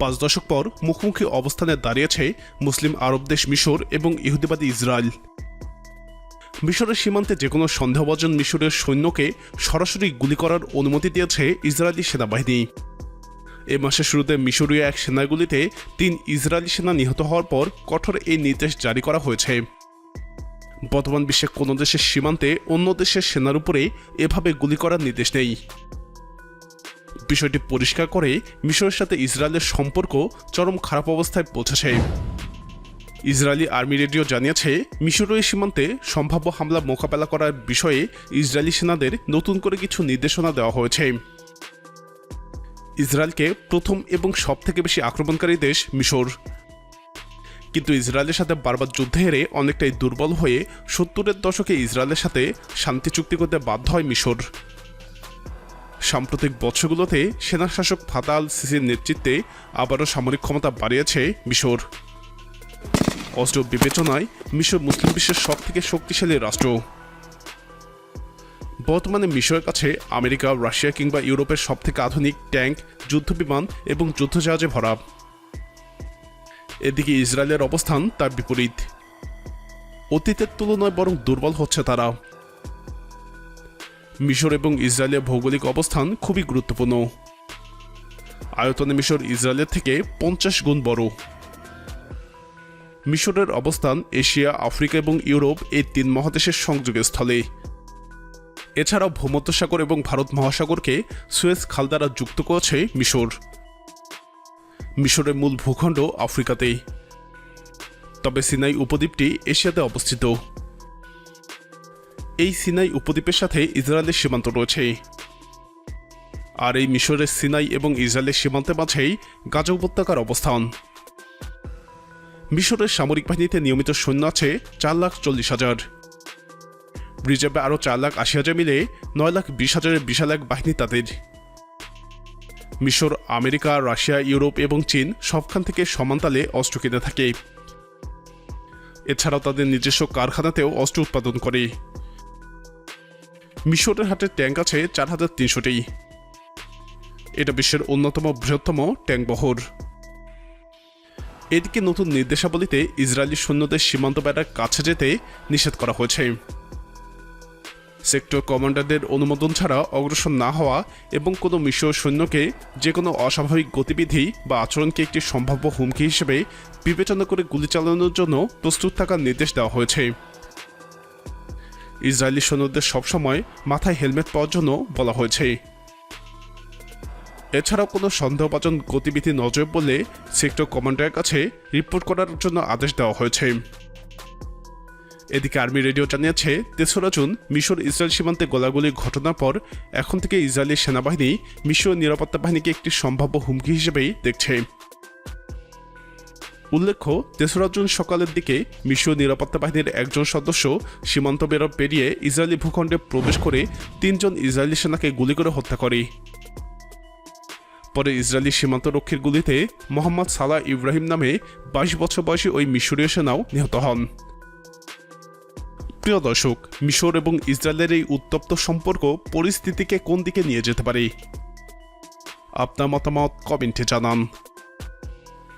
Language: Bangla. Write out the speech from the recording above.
পাঁচ দশক পর মুখোমুখি অবস্থানে দাঁড়িয়েছে মুসলিম আরব দেশ মিশর এবং ইহুদিবাদী ইসরায়েল। মিশরের সীমান্তে যে কোনো সন্দেহভাজন মিশরের সৈন্যকে সরাসরি গুলি করার অনুমতি দিয়েছে ইসরায়েলি সেনাবাহিনী। এ মাসের শুরুতে মিশরীয় এক সেনাগুলিতে তিন ইসরায়েলি সেনা নিহত হওয়ার পর কঠোর এই নির্দেশ জারি করা হয়েছে। বর্তমান বিশ্বে কোনো দেশের সীমান্তে অন্য দেশের সেনার উপরে এভাবে গুলি করার নির্দেশ নেই। বিষয়টি পরিষ্কার করে মিশরের সাথে ইসরায়েলের সম্পর্ক চরম খারাপ অবস্থায় পৌঁছেছে। ইসরায়েলি আর্মি রেডিও জানিয়েছে, মিশরীয় সীমান্তে সম্ভাব্য হামলা মোকাবেলা করার বিষয়ে ইসরায়েলি সেনাদের নতুন করে কিছু নির্দেশনা দেওয়া হয়েছে। ইসরায়েলকে প্রথম এবং সবথেকে বেশি আক্রমণকারী দেশ মিশর। কিন্তু ইসরায়েলের সাথে বারবার যুদ্ধে হেরে অনেকটাই দুর্বল হয়ে সত্তরের দশকে ইসরায়েলের সাথে শান্তি চুক্তি করতে বাধ্য হয় মিশর। সাম্প্রতিক বছরগুলোতে সেনাশাসক ফাতাল সিসির নেতৃত্বে আবারও সামরিক ক্ষমতা বাড়িয়েছে মিশর। অস্ত্র বিবেচনায় মিশর মুসলিম বিশ্বের সব থেকে শক্তিশালী রাষ্ট্র। বর্তমানে মিশরের কাছে আমেরিকা, রাশিয়া কিংবা ইউরোপের সবথেকে আধুনিক ট্যাঙ্ক, যুদ্ধবিমান এবং যুদ্ধজাহাজে ভরা। এদিকে ইসরায়েলের অবস্থান তার বিপরীত। অতীতের তুলনায় বরং দুর্বল হচ্ছে তারা। মিশর এবং ইসরায়েলের ভৌগোলিক অবস্থান খুবই গুরুত্বপূর্ণ। আয়তনে মিশর ইসরায়েলের থেকে পঞ্চাশ গুণ বড়। মিশরের অবস্থান এশিয়া, আফ্রিকা এবং ইউরোপ এই তিন মহাদেশের সংযোগের স্থলে। এছাড়াও ভূমধ্যসাগর এবং ভারত মহাসাগরকে সুয়েজ খাল দ্বারা যুক্ত করেছে মিশর। মিশরের মূল ভূখণ্ড আফ্রিকাতে তবে সিনাই উপদ্বীপটি এশিয়াতে অবস্থিত। এই সিনাই উপদ্বীপের সাথে ইসরায়েলের সীমান্ত রয়েছে। আর এই মিশরের সিনাই এবং ইসরায়েলের সীমান্তের মাঝেই গাজা উপত্যকার অবস্থান। মিশরের সামরিক বাহিনীতে নিয়মিত সৈন্য আছে চার লাখ চল্লিশ হাজার। রিজার্ভে আরও চার লাখ আশি হাজার মিলে নয় লাখ বিশ হাজারের বিশাল এক বাহিনী তাদের। মিশর, আমেরিকা, রাশিয়া, ইউরোপ এবং চীন সবখান থেকে সমানতালে অস্ত্র কিনে থাকে। এছাড়াও তাদের নিজস্ব কারখানাতেও অস্ত্র উৎপাদন করে। মিশরের হাতে ট্যাঙ্ক আছে চার হাজার তিনশোটি। এটা বিশ্বের অন্যতম বৃহত্তম ট্যাঙ্ক বহর। এদিকে নতুন নির্দেশাবলীতে ইসরায়েলি সৈন্যদের সীমান্ত বেড়ার কাছে যেতে নিষেধ করা হয়েছে। সেক্টর কমান্ডারদের অনুমোদন ছাড়া অগ্রসর না হওয়া এবং কোনো মিশর সৈন্যকে যে কোনো অস্বাভাবিক গতিবিধি বা আচরণকে একটি সম্ভাব্য হুমকি হিসেবে বিবেচনা করে গুলি চালানোর জন্য প্রস্তুত থাকার নির্দেশ দেওয়া হয়েছে। ইসরায়েলি সৈন্যদের সবসময় মাথায় হেলমেট পাওয়ার জন্য বলা হয়েছে। এছাড়াও কোনো সন্দেহভাজন গতিবিধি নজর বললে সেক্টর কমান্ডারের কাছে রিপোর্ট করার জন্য আদেশ দেওয়া হয়েছে। এদিকে আর্মি রেডিও জানিয়েছে, তেসরা জুন মিশর ইসরায়েল সীমান্তে গোলাগুলির ঘটনার পর এখন থেকে ইসরায়েলি সেনাবাহিনী মিশর নিরাপত্তা বাহিনীকে একটি সম্ভাব্য হুমকি হিসেবেই দেখছে। উল্লেখ্য, তেসরা জুন সকালের দিকে মিশর নিরাপত্তা বাহিনীর একজন সদস্য সীমান্ত বেরো পেরিয়ে ইসরায়েলি ভূখণ্ডে প্রবেশ করে তিনজন ইসরায়েলি সেনাকে গুলি করে হত্যা করে। পরে ইসরায়েলি সীমান্তরক্ষীর গুলিতে মোহাম্মদ সালাহ ইব্রাহিম নামে বাইশ বছর বয়সী ওই মিশরীয় সেনাও নিহত হন। প্রিয় দর্শক, মিশর এবং ইসরায়েলের এই উত্তপ্ত সম্পর্ক পরিস্থিতিকে কোন দিকে নিয়ে যেতে পারে? আপনার মতামত কমেন্টে জানান।